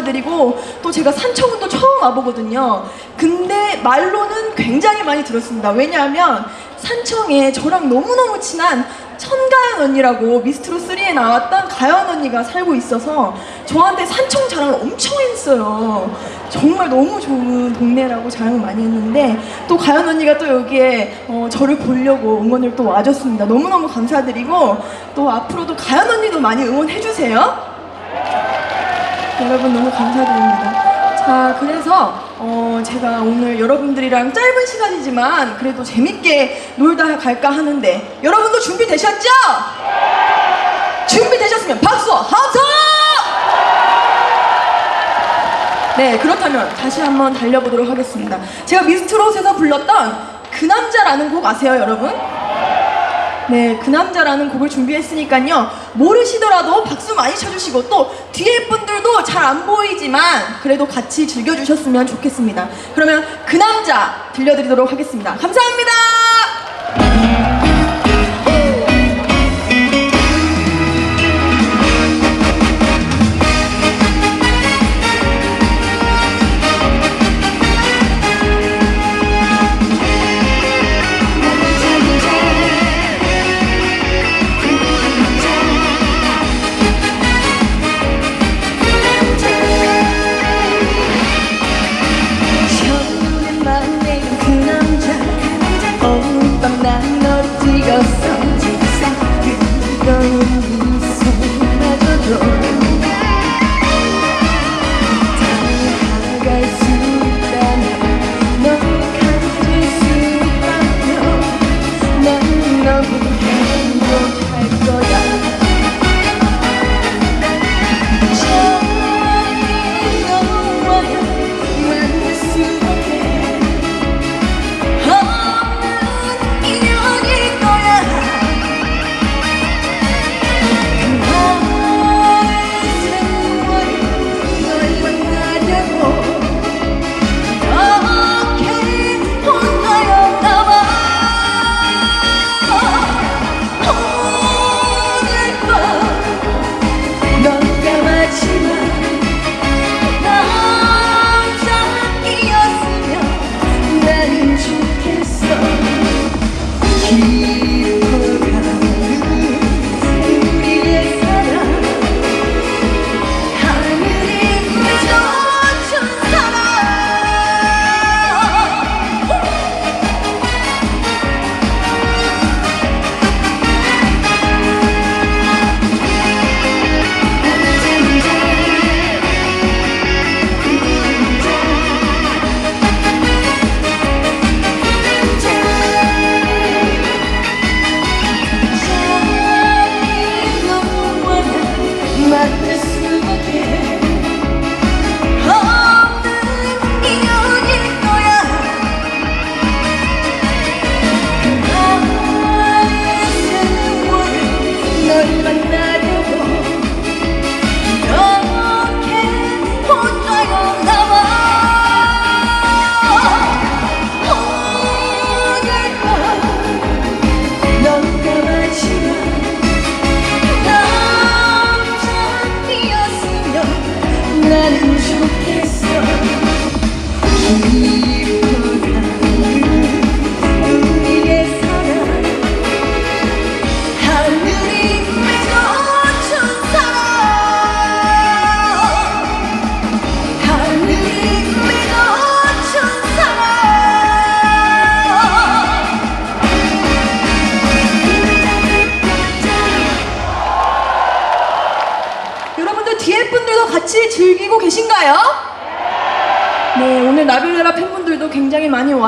감사드리고 또 제가 산청은 또 처음 와보거든요. 근데 말로는 굉장히 많이 들었습니다. 왜냐하면 산청에 저랑 너무너무 친한 천가연 언니라고 미스트로 3에 나왔던 가연 언니가 살고 있어서 저한테 산청 자랑을 엄청 했어요. 정말 너무 좋은 동네라고 자랑을 많이 했는데 또 가연 언니가 또 여기에 어, 저를 보려고 응원을 또 와줬습니다. 너무너무 감사드리고 또 앞으로도 가연 언니도 많이 응원해주세요. 여러분 너무 감사드립니다. 자, 그래서 어, 제가 오늘 여러분들이랑 짧은 시간이지만 그래도 재밌게 놀다 갈까 하는데 여러분도 준비되셨죠? 준비되셨으면 박수 하트! 네, 그렇다면 다시 한번 달려보도록 하겠습니다. 제가 미스트롯에서 불렀던 그 남자라는 곡 아세요, 여러분? 네, 그 남자라는 곡을 준비했으니까요. 모르시더라도 박수 많이 쳐주시고 또 뒤에 분들도 잘 안 보이지만 그래도 같이 즐겨주셨으면 좋겠습니다. 그러면 그 남자 들려드리도록 하겠습니다. 감사합니다.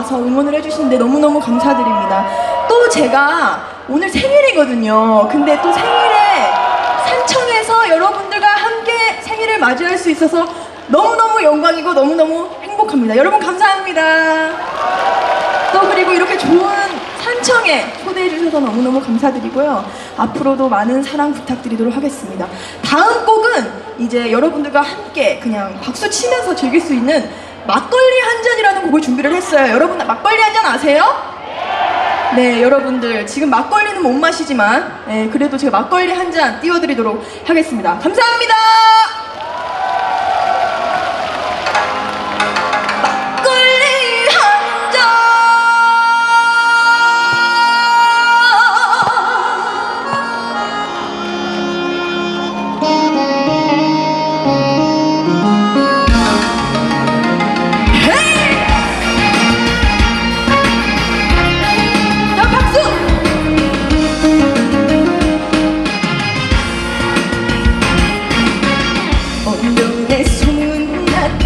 와서 응원을 해주시는데 너무너무 감사드립니다. 또 제가 오늘 생일이거든요. 근데 또 생일에 산청에서 여러분들과 함께 생일을 맞이할 수 있어서 너무너무 영광이고 너무너무 행복합니다. 여러분 감사합니다. 또 그리고 이렇게 좋은 산청에 초대해 주셔서 너무너무 감사드리고요. 앞으로도 많은 사랑 부탁드리도록 하겠습니다. 다음 곡은 이제 여러분들과 함께 그냥 박수 치면서 즐길 수 있는 막걸리 한 잔이라는 곡을 준비를 했어요. 여러분 막걸리 한 잔 아세요? 네, 여러분들 지금 막걸리는 못 마시지만 네, 그래도 제가 막걸리 한 잔 띄워드리도록 하겠습니다. 감사합니다.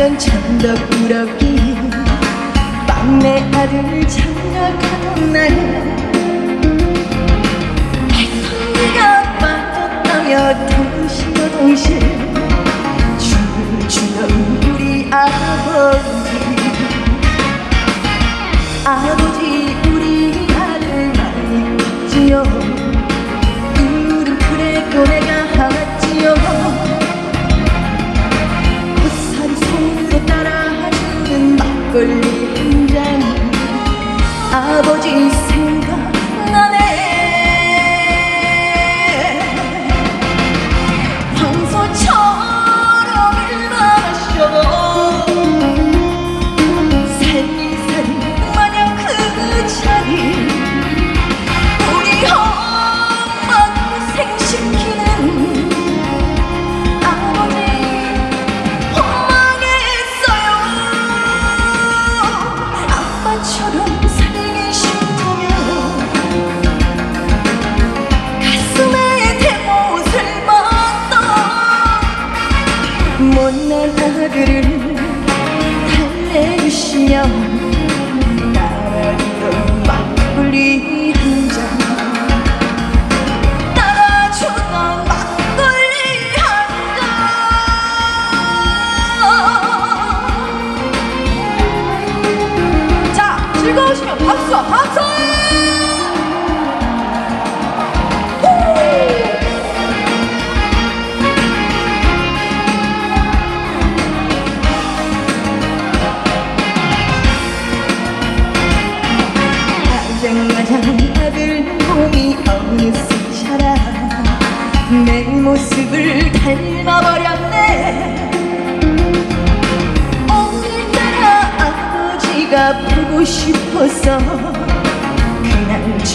소문났던 천덕꾸러기. 막내 아들 장가가던 날 애송이가 빠졌다며 동실동실 춤을 추던 우리 아버지. 아버지 우리 아들 많이 컸지요 아버지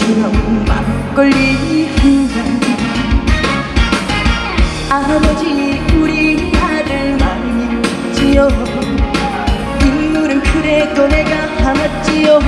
그냥처럼 막걸리 한잔. 아버지 우리 아들 많이 지요 인물은 그래도 내가 하지요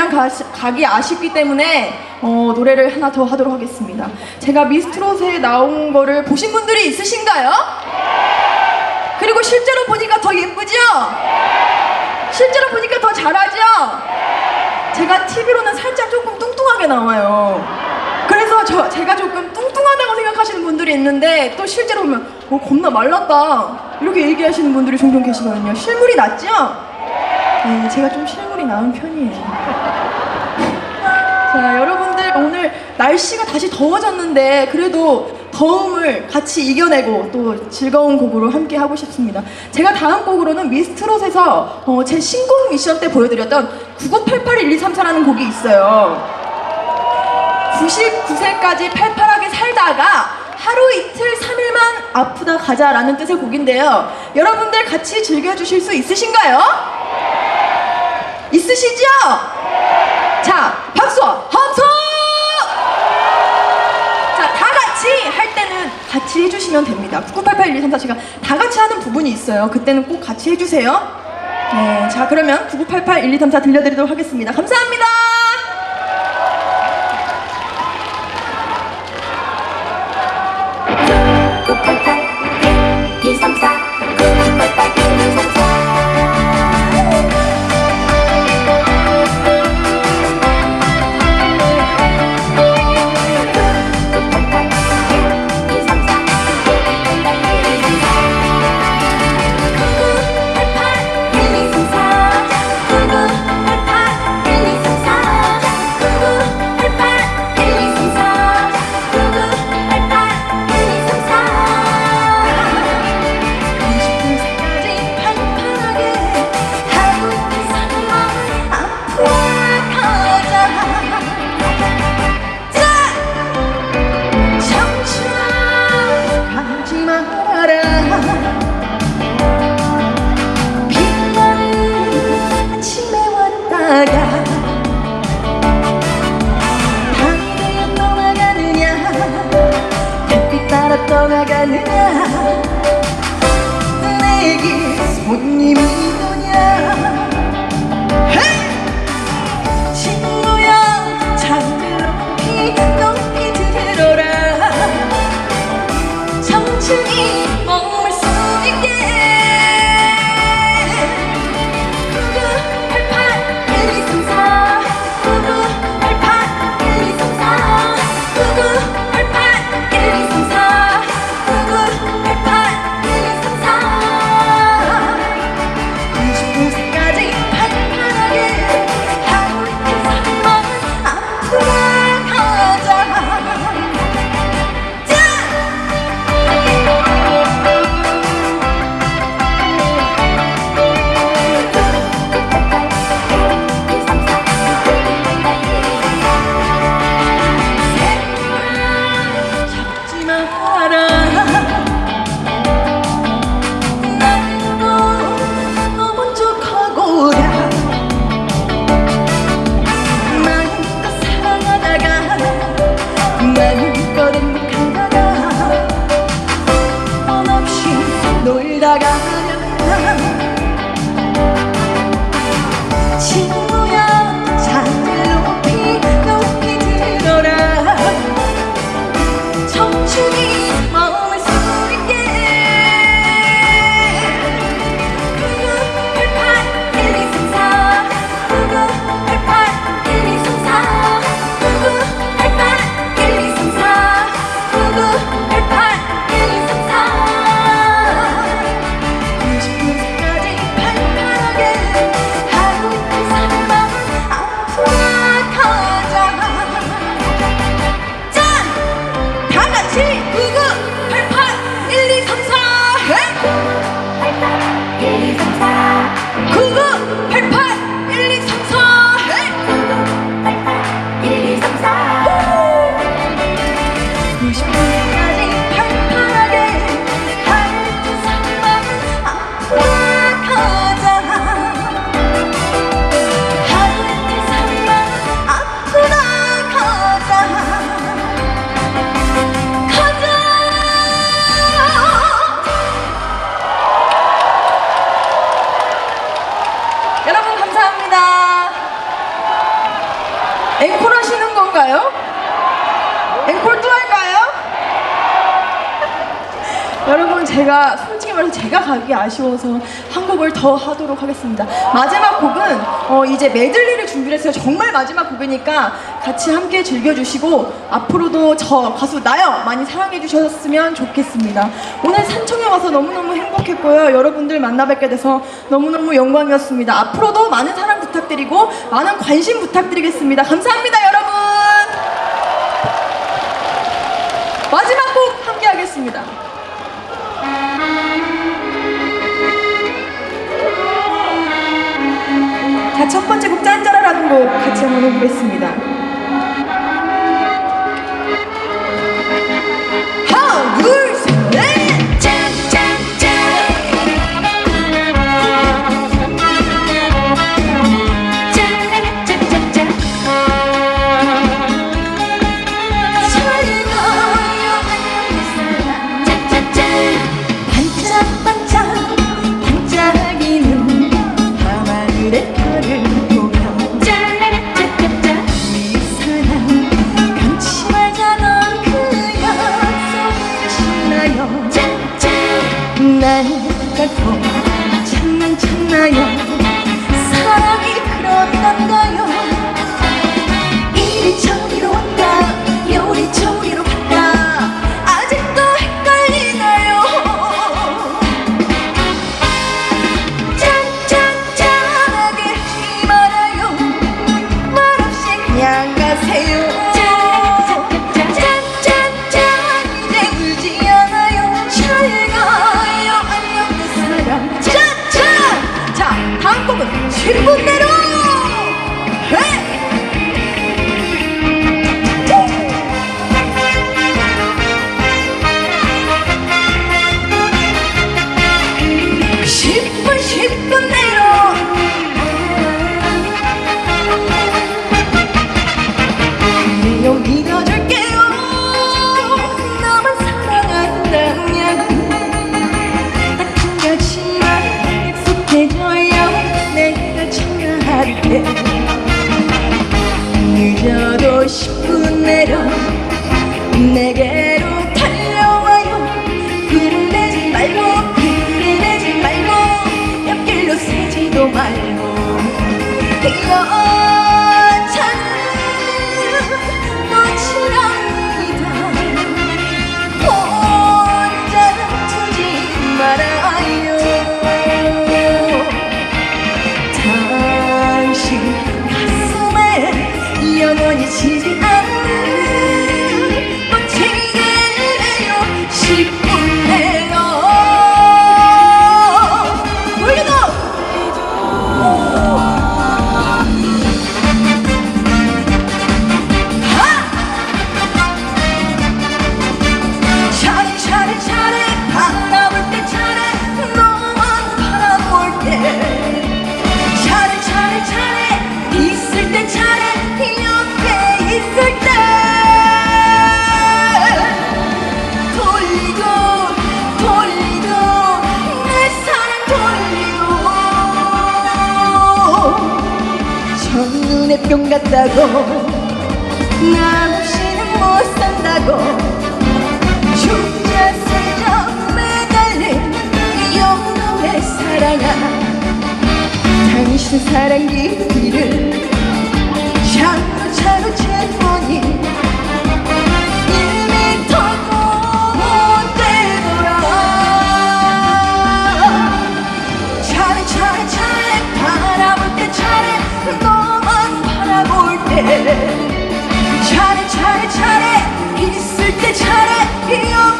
가, 가기 아쉽기 때문에 어, 노래를 하나 더 하도록 하겠습니다. 제가 미스트롯에 나온 거를 보신 분들이 있으신가요? 그리고 실제로 보니까 더 예쁘죠? 실제로 보니까 더 잘하죠? 제가 TV로는 살짝 조금 뚱뚱하게 나와요. 그래서 저, 제가 조금 뚱뚱하다고 생각하시는 분들이 있는데 또 실제로 보면 어, 겁나 말랐다 이렇게 얘기하시는 분들이 종종 계시거든요. 실물이 낫죠? 네, 제가 좀 실물 이 나은 편이에요. 자, 여러분들 오늘 날씨가 다시 더워졌는데 그래도 더움을 같이 이겨내고 또 즐거운 곡으로 함께 하고 싶습니다. 제가 다음 곡으로는 미스트롯에서 어, 제 신곡 미션 때 보여드렸던 99881234라는 곡이 있어요. 99세까지 팔팔하게 살다가 하루 이틀 3일만 아프다 가자라는 뜻의 곡인데요. 여러분들 같이 즐겨주실 수 있으신가요? 있으시죠? 자, 박수와 함성! 자, 다 같이 할 때는 같이 해주시면 됩니다. 99881234 제가 다 같이 하는 부분이 있어요. 그때는 꼭 같이 해주세요. 네, 자, 그러면 99881234 들려드리도록 하겠습니다. 감사합니다! 할까요? 앵콜 또 할까요? 여러분 제가 솔직히 말해서 제가 가기 아쉬워서 한 곡을 더 하도록 하겠습니다. 마지막 곡은 어, 이제 메들리를 준비를 했어요. 정말 마지막 곡이니까 같이 함께 즐겨주시고 앞으로도 저 가수 나요 많이 사랑해 주셨으면 좋겠습니다. 오늘 산청에 와서 너무너무 행복했고요. 여러분들 만나 뵙게 돼서 너무너무 영광이었습니다. 앞으로도 많은 사랑 부탁드리고 많은 관심 부탁드리겠습니다. 감사합니다 여러분. 마지막 곡 함께 하겠습니다. 자, 첫 번째 곡 짠짜라라는 곡 같이 한번 해보겠습니다. 뿅 같다고. 나 없이는 못 산다고. 살자 매달린 영혼의 사랑아. 당신 사랑 길이를 차례 차례 차례 있을 때 차례 잘해